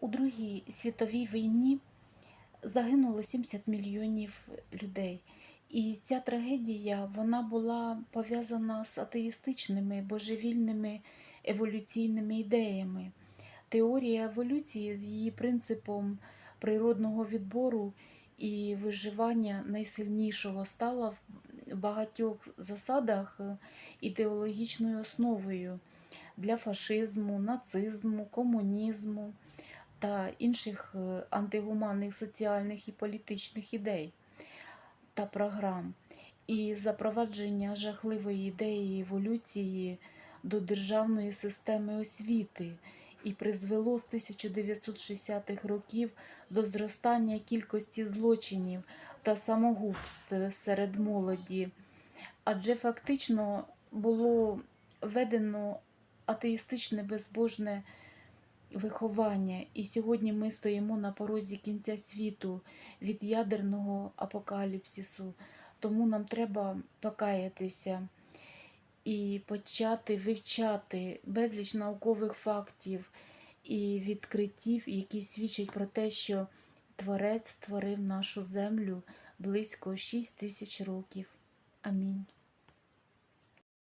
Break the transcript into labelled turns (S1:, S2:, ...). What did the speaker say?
S1: У Другій світовій війні загинуло 70 мільйонів людей. І ця трагедія вона була пов'язана з атеїстичними божевільними еволюційними ідеями. Теорія еволюції з її принципом природного відбору і виживання найсильнішого стала в багатьох засадах ідеологічною основою для фашизму, нацизму, комунізму та інших е, антигуманних соціальних і політичних ідей та програм. І запровадження жахливої ідеї еволюції до державної системи освіти і призвело з 1960-х років до зростання кількості злочинів та самогубств серед молоді, адже фактично було введено атеїстичне безбожне виховання, і сьогодні ми стоїмо на порозі кінця світу від ядерного апокаліпсису. Тому нам треба покаятися і почати вивчати безліч наукових фактів і відкриттів, які свідчать про те, що Творець створив нашу землю близько 6 тисяч років. Амінь.